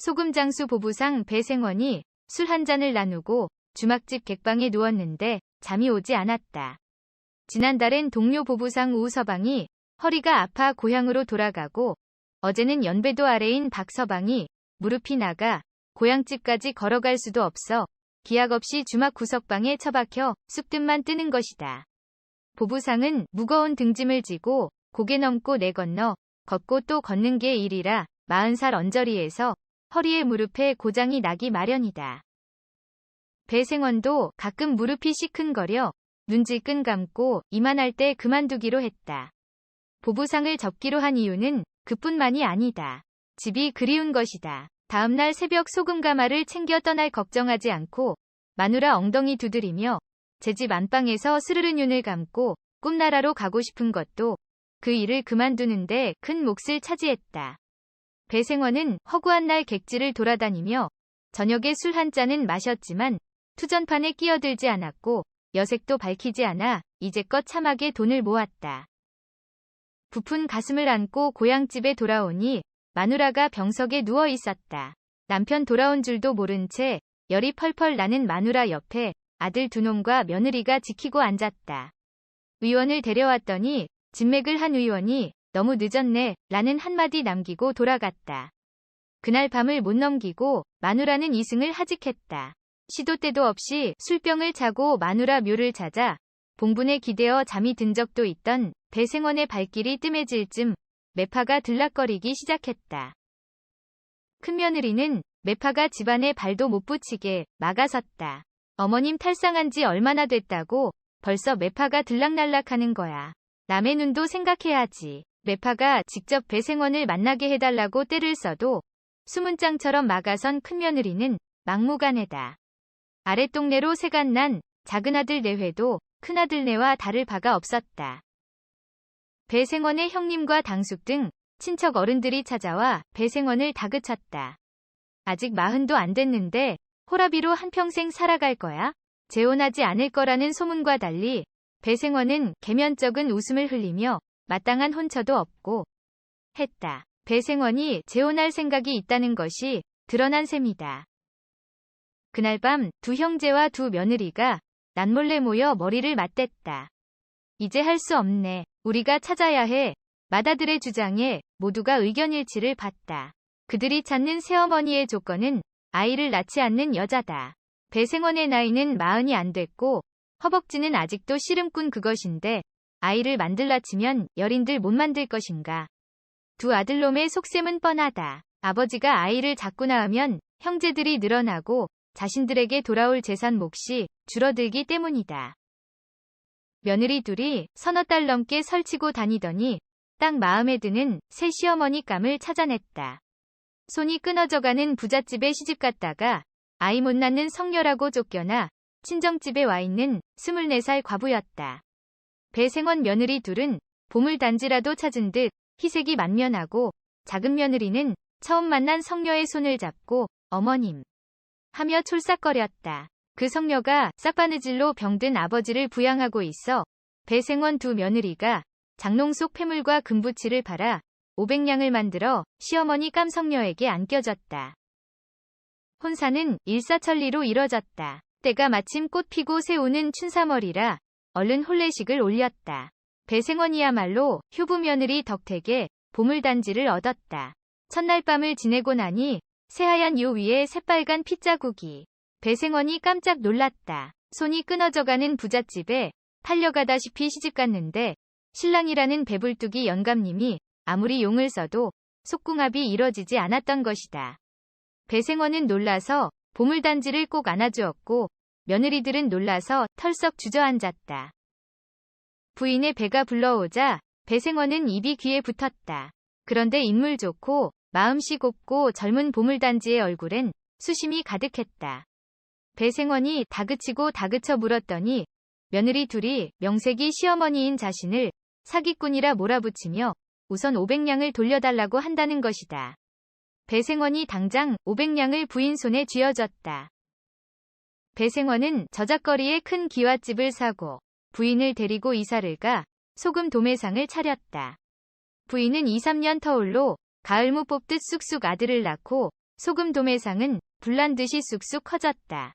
소금장수 보부상 배생원이 술 한 잔을 나누고 주막집 객방에 누웠는데 잠이 오지 않았다. 지난달엔 동료 보부상 우서방이 허리가 아파 고향으로 돌아가고 어제는 연배도 아래인 박서방이 무릎이 나가 고향집까지 걸어갈 수도 없어 기약 없이 주막 구석방에 처박혀 쑥뜸만 뜨는 것이다. 보부상은 무거운 등짐을 지고 고개 넘고 내건너 걷고 또 걷는 게 일이라 40살 언저리에서 허리에 무릎에 고장이 나기 마련이다. 배생원도 가끔 무릎이 시큰거려 눈질끈 감고 이만할 때 그만두기로 했다. 보부상을 접기로 한 이유는 그뿐만이 아니다. 집이 그리운 것이다. 다음날 새벽 소금 가마를 챙겨 떠날 걱정하지 않고 마누라 엉덩이 두드리며 제 집 안방에서 스르르 눈을 감고 꿈나라로 가고 싶은 것도 그 일을 그만두는데 큰 몫을 차지했다. 배생원은 허구한 날 객지를 돌아다니며 저녁에 술 한 잔은 마셨지만 투전판에 끼어들지 않았고 여색도 밝히지 않아 이제껏 참하게 돈을 모았다. 부푼 가슴을 안고 고향집에 돌아오니 마누라가 병석에 누워 있었다. 남편 돌아온 줄도 모른 채 열이 펄펄 나는 마누라 옆에 아들 두 놈과 며느리가 지키고 앉았다. 의원을 데려왔더니 진맥을 한 의원이 너무 늦었네 라는 한마디 남기고 돌아갔다. 그날 밤을 못 넘기고 마누라는 이승을 하직했다. 시도 때도 없이 술병을 차고 마누라 묘를 찾아 봉분에 기대어 잠이 든 적도 있던 배생원의 발길이 뜸해질 쯤 매파가 들락거리기 시작했다. 큰 며느리는 매파가 집안에 발도 못 붙이게 막아섰다. 어머님 탈상한 지 얼마나 됐다고 벌써 매파가 들락날락하는 거야. 남의 눈도 생각해야지. 매파가 직접 배생원을 만나게 해달라고 때를 써도 수문장처럼 막아선 큰며느리는 막무가내다. 아랫동네로 새간난 작은아들 내외도 큰아들네와 다를 바가 없었다. 배생원의 형님과 당숙 등 친척 어른들이 찾아와 배생원을 다그쳤다. 아직 마흔도 안 됐는데 호라비로 한평생 살아갈 거야? 재혼하지 않을 거라는 소문과 달리 배생원은 개면적은 웃음을 흘리며 마땅한 혼처도 없고 했다. 배생원이 재혼할 생각이 있다는 것이 드러난 셈이다. 그날 밤 두 형제와 두 며느리가 난몰래 모여 머리를 맞댔다. 이제 할 수 없네. 우리가 찾아야 해. 마다들의 주장에 모두가 의견 일치를 봤다. 그들이 찾는 새어머니의 조건은 아이를 낳지 않는 여자다. 배생원의 나이는 마흔이 안 됐고 허벅지는 아직도 씨름꾼 그것인데 아이를 만들라 치면 여린들 못 만들 것인가. 두 아들놈의 속셈은 뻔하다. 아버지가 아이를 자꾸 낳으면 형제들이 늘어나고 자신들에게 돌아올 재산 몫이 줄어들기 때문이다. 며느리 둘이 서너 달 넘게 설치고 다니더니 딱 마음에 드는 새 시어머니 감을 찾아냈다. 손이 끊어져가는 부잣집에 시집 갔다가 아이 못 낳는 성녀라고 쫓겨나 친정집에 와 있는 24살 과부였다. 배생원 며느리 둘은 보물단지라도 찾은 듯 희색이 만면하고 작은 며느리는 처음 만난 성녀의 손을 잡고 어머님 하며 촐싹거렸다. 그 성녀가 싹바느질로 병든 아버지를 부양하고 있어 배생원 두 며느리가 장롱 속 폐물과 금부치를 팔아 500냥을 만들어 시어머니 깜성녀에게 안겨졌다. 혼사는 일사천리로 이뤄졌다. 때가 마침 꽃 피고 새우는 춘삼월이라 얼른 혼례식을 올렸다. 배생원이야말로 효부 며느리 덕택에 보물단지를 얻었다. 첫날 밤을 지내고 나니 새하얀 요 위에 새빨간 핏자국이 배생원이 깜짝 놀랐다. 손이 끊어져가는 부잣집에 팔려가다시피 시집갔는데 신랑이라는 배불뚝이 영감님이 아무리 용을 써도 속궁합이 이뤄지지 않았던 것이다. 배생원은 놀라서 보물단지를 꼭 안아주었고 며느리들은 놀라서 털썩 주저앉았다. 부인의 배가 불러오자 배생원은 입이 귀에 붙었다. 그런데 인물 좋고 마음씨 곱고 젊은 보물단지의 얼굴엔 수심이 가득했다. 배생원이 다그치고 다그쳐 물었더니 며느리 둘이 명색이 시어머니인 자신을 사기꾼이라 몰아붙이며 우선 500냥을 돌려달라고 한다는 것이다. 배생원이 당장 500냥을 부인 손에 쥐어줬다. 배생원은 저작거리에 큰 기와집을 사고 부인을 데리고 이사를 가 소금 도매상을 차렸다. 부인은 2, 3년 터울로 가을무 뽑듯 쑥쑥 아들을 낳고 소금 도매상은 불난 듯이 쑥쑥 커졌다.